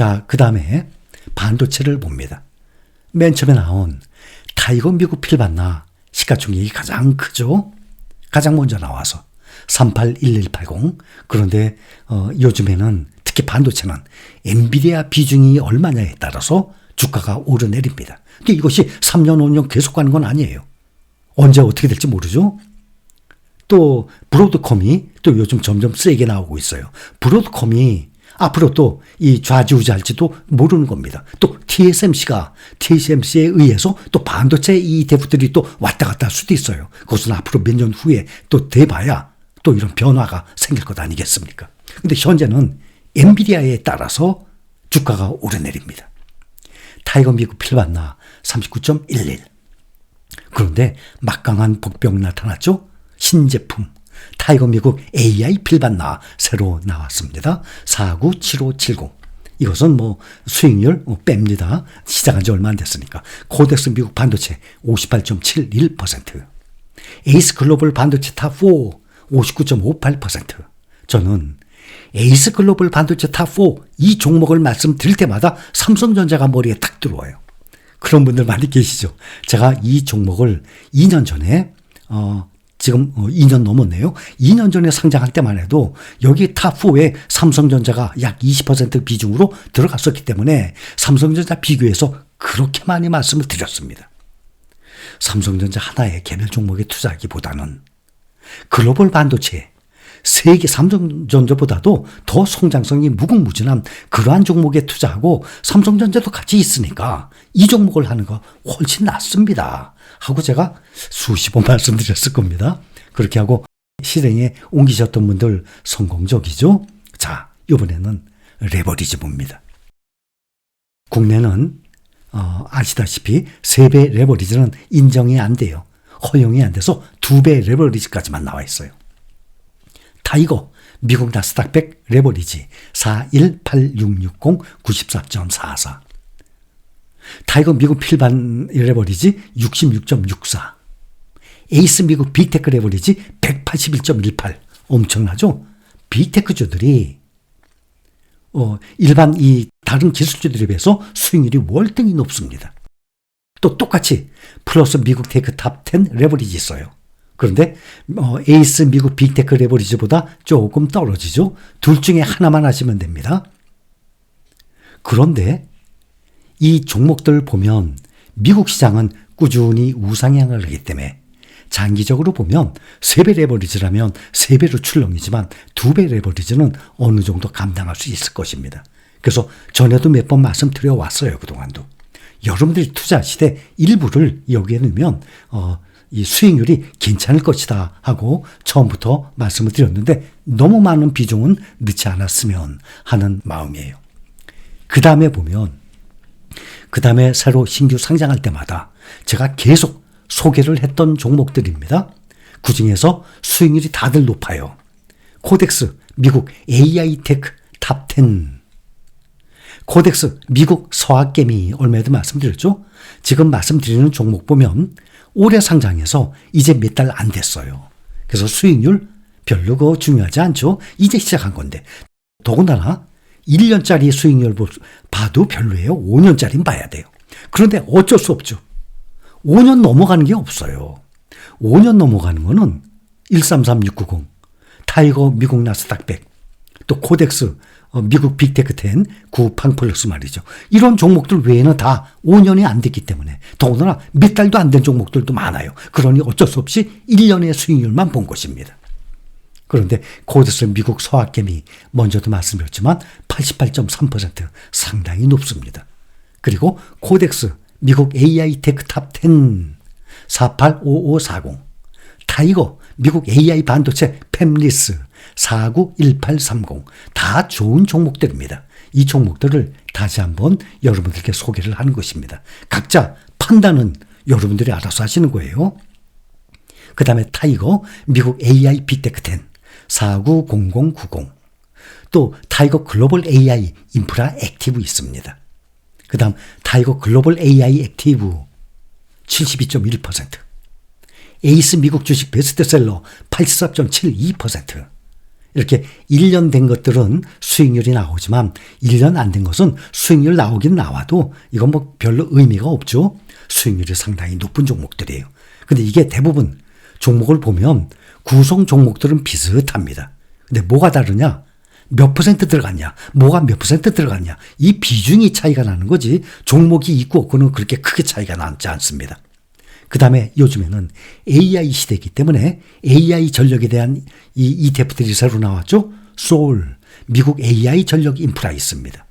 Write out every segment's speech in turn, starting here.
자, 그 다음에 반도체를 봅니다. 맨 처음에 나온 타이거 미국 필반나 시가총액이 가장 크죠? 가장 먼저 나와서 381180. 그런데 어, 요즘에는 특히 반도체는 엔비디아 비중이 얼마냐에 따라서 주가가 오르내립니다. 근데 이것이 3년, 5년 계속 가는 건 아니에요. 언제 어떻게 될지 모르죠? 또 브로드컴이 또 요즘 점점 세게 나오고 있어요. 브로드컴이 앞으로 또 이 좌지우지할지도 모르는 겁니다. 또 TSMC가 TSMC에 의해서 또 반도체 이 대부들이 또 왔다 갔다 할 수도 있어요. 그것은 앞으로 몇 년 후에 또 돼봐야 또 이런 변화가 생길 것 아니겠습니까? 근데 현재는 엔비디아에 따라서 주가가 오르내립니다. 타이거 미국 필반나 39.11. 그런데 막강한 복병 나타났죠? 신제품. 타이거 미국 AI 필반나 새로 나왔습니다. 497570. 이것은 뭐 수익률 뺍니다. 시작한 지 얼마 안 됐으니까. 코덱스 미국 반도체 58.71%. 에이스 글로벌 반도체 탑4 59.58%. 저는 에이스 글로벌 반도체 탑4 이 종목을 말씀드릴 때마다 삼성전자가 머리에 탁 들어와요. 그런 분들 많이 계시죠. 제가 이 종목을 2년 전에 어 지금 2년 넘었네요. 2년 전에 상장할 때만 해도 여기 탑4에 삼성전자가 약 20% 비중으로 들어갔었기 때문에 삼성전자 비교해서 그렇게 많이 말씀을 드렸습니다. 삼성전자 하나의 개별 종목에 투자하기보다는 글로벌 반도체 세계 삼성전자보다도 더 성장성이 무궁무진한 그러한 종목에 투자하고 삼성전자도 같이 있으니까 이 종목을 하는 거 훨씬 낫습니다. 하고 제가 수십 번 말씀드렸을 겁니다. 그렇게 하고 실행에 옮기셨던 분들 성공적이죠. 자, 이번에는 레버리지 봅니다. 국내는 어, 아시다시피 3배 레버리지는 인정이 안 돼요. 허용이 안 돼서 2배 레버리지까지만 나와 있어요. 타이거 미국 나스닥 100 레버리지 418660-94.44 타이거 미국 필반 레버리지 66.64 에이스 미국 비테크 레버리지 181.18 엄청나죠? 비테크주들이 어, 일반 이 다른 기술주들에 비해서 수익률이 월등히 높습니다. 또 똑같이 플러스 미국 테크 탑 10 레버리지 있어요. 그런데 어, 에이스 미국 빅테크 레버리지보다 조금 떨어지죠. 둘 중에 하나만 하시면 됩니다. 그런데 이 종목들 보면 미국 시장은 꾸준히 우상향을 하기 때문에 장기적으로 보면 3배 레버리지라면 3배로 출렁이지만 2배 레버리지는 어느 정도 감당할 수 있을 것입니다. 그래서 전에도 몇 번 말씀드려 왔어요. 그동안도. 여러분들이 투자하시되 일부를 여기에 넣으면 어, 이 수익률이 괜찮을 것이다 하고 처음부터 말씀을 드렸는데 너무 많은 비중은 넣지 않았으면 하는 마음이에요. 그 다음에 보면 그 다음에 새로 신규 상장할 때마다 제가 계속 소개를 했던 종목들입니다. 그 중에서 수익률이 다들 높아요. 코덱스 미국 AI 테크 탑 10. 코덱스 미국 서학개미 얼마에도 말씀드렸죠. 지금 말씀드리는 종목 보면 올해 상장해서 이제 몇 달 안 됐어요. 그래서 수익률 별로 그 중요하지 않죠. 이제 시작한 건데. 더군다나 1년짜리 수익률 봐도 별로예요. 5년짜리는 봐야 돼요. 그런데 어쩔 수 없죠. 5년 넘어가는 게 없어요. 5년 넘어가는 거는 133690, 타이거 미국 나스닥 100, 또 코덱스 어, 미국 빅테크 10, 구팡 플러스 말이죠. 이런 종목들 외에는 다 5년이 안 됐기 때문에 더구나 몇 달도 안 된 종목들도 많아요. 그러니 어쩔 수 없이 1년의 수익률만 본 것입니다. 그런데 코덱스 미국 서학개미 먼저도 말씀드렸지만 88.3% 상당히 높습니다. 그리고 코덱스 미국 AI 테크 탑10 485540 타이거 미국 AI 반도체 팹리스 491830. 다 좋은 종목들입니다. 이 종목들을 다시 한번 여러분들께 소개를 하는 것입니다. 각자 판단은 여러분들이 알아서 하시는 거예요. 그 다음에 타이거 미국 AI 빅테크 10 490090. 또 타이거 글로벌 AI 인프라 액티브 있습니다. 그 다음 타이거 글로벌 AI 액티브 72.1%. 에이스 미국 주식 베스트셀러 84.72%. 이렇게 1년 된 것들은 수익률이 나오지만 1년 안 된 것은 수익률 나오긴 나와도 이건 뭐 별로 의미가 없죠. 수익률이 상당히 높은 종목들이에요. 근데 이게 대부분 종목을 보면 구성 종목들은 비슷합니다. 근데 뭐가 다르냐? 몇 퍼센트 들어갔냐? 뭐가 몇 퍼센트 들어갔냐? 이 비중이 차이가 나는 거지 종목이 있고 없고는 그렇게 크게 차이가 나지 않습니다. 그 다음에 요즘에는 AI 시대이기 때문에 AI 전력에 대한 이 ETF들이 새로 나왔죠. 소울, 미국 AI 전력 인프라 있습니다.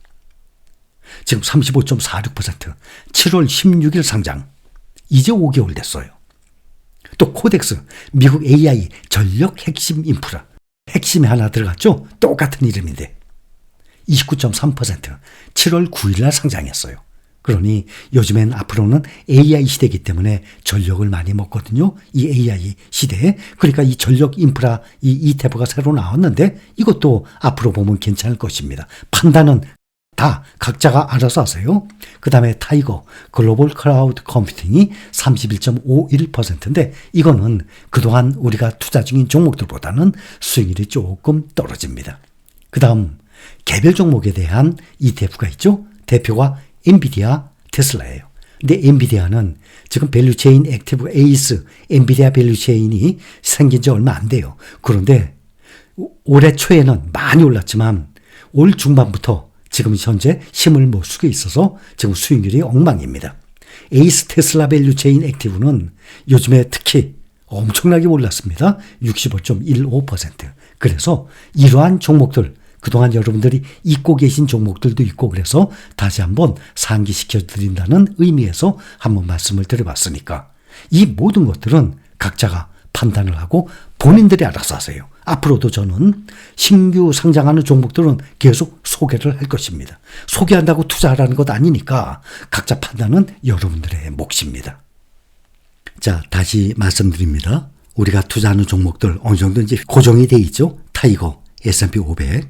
지금 35.46%, 7월 16일 상장. 이제 5개월 됐어요. 또 코덱스, 미국 AI 전력 핵심 인프라. 핵심에 하나 들어갔죠? 똑같은 이름인데. 29.3%, 7월 9일 날 상장했어요. 그러니 요즘엔 앞으로는 AI 시대이기 때문에 전력을 많이 먹거든요. 이 AI 시대에. 그러니까 이 전력 인프라 이 ETF가 새로 나왔는데 이것도 앞으로 보면 괜찮을 것입니다. 판단은 다 각자가 알아서 하세요. 그 다음에 타이거 글로벌 클라우드 컴퓨팅이 31.51%인데 이거는 그동안 우리가 투자 중인 종목들보다는 수익률이 조금 떨어집니다. 그 다음 개별 종목에 대한 ETF가 있죠. 대표가 엔비디아, 테슬라예요. 근데 엔비디아는 지금 밸류체인 액티브 에이스, 엔비디아 밸류체인이 생긴 지 얼마 안 돼요. 그런데 올해 초에는 많이 올랐지만 올 중반부터 지금 현재 힘을 못 쓰고 있어서 지금 수익률이 엉망입니다. 에이스 테슬라 밸류 체인 액티브는 요즘에 특히 엄청나게 올랐습니다. 65.15%. 그래서 이러한 종목들 그동안 여러분들이 잊고 계신 종목들도 있고 그래서 다시 한번 상기시켜 드린다는 의미에서 한번 말씀을 드려봤으니까 이 모든 것들은 각자가 판단을 하고 본인들이 알아서 하세요. 앞으로도 저는 신규 상장하는 종목들은 계속 소개를 할 것입니다. 소개한다고 투자하라는 것 아니니까 각자 판단은 여러분들의 몫입니다. 자, 다시 말씀드립니다. 우리가 투자하는 종목들 어느 정도 이제 고정이 돼 있죠. 타이거, S&P 500,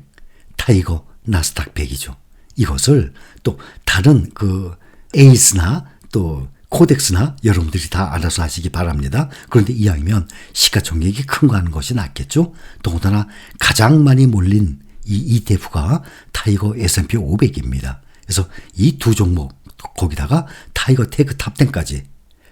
타이거, 나스닥 100이죠. 이것을 또 다른 그 에이스나 또 코덱스나 여러분들이 다 알아서 하시기 바랍니다. 그런데 이왕이면 시가총액이 큰 거 하는 것이 낫겠죠. 더군다나 가장 많이 몰린 이 ETF가 타이거 S&P 500입니다. 그래서 이 두 종목 거기다가 타이거 테크 탑10까지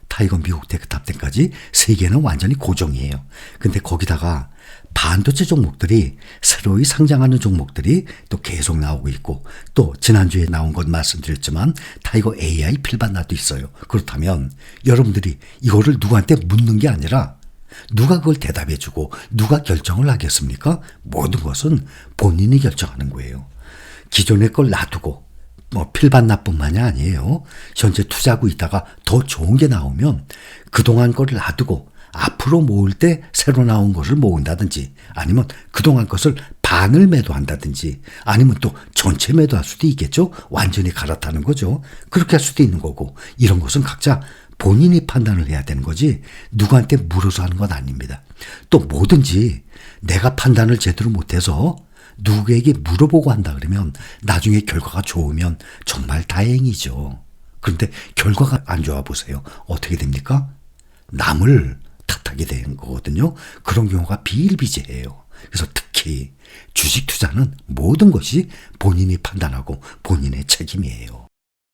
타이거 미국 테크 탑10까지 세 개는 완전히 고정이에요. 근데 거기다가 반도체 종목들이 새로이 상장하는 종목들이 또 계속 나오고 있고 또 지난주에 나온 것 말씀드렸지만 타이거 AI 필반나도 있어요. 그렇다면 여러분들이 이거를 누구한테 묻는 게 아니라 누가 그걸 대답해 주고 누가 결정을 하겠습니까? 모든 것은 본인이 결정하는 거예요. 기존의 걸 놔두고 뭐 필반나뿐만이 아니에요. 현재 투자하고 있다가 더 좋은 게 나오면 그동안 거를 놔두고 앞으로 모을 때 새로 나온 것을 모은다든지 아니면 그동안 것을 반을 매도한다든지 아니면 또 전체 매도할 수도 있겠죠. 완전히 갈아타는 거죠. 그렇게 할 수도 있는 거고 이런 것은 각자 본인이 판단을 해야 되는 거지 누구한테 물어서 하는 건 아닙니다. 또 뭐든지 내가 판단을 제대로 못해서 누구에게 물어보고 한다 그러면 나중에 결과가 좋으면 정말 다행이죠. 그런데 결과가 안 좋아 보세요. 어떻게 됩니까? 남을 탓하게 되는 거거든요. 그런 경우가 비일비재해요. 그래서 특히 주식 투자는 모든 것이 본인이 판단하고 본인의 책임이에요.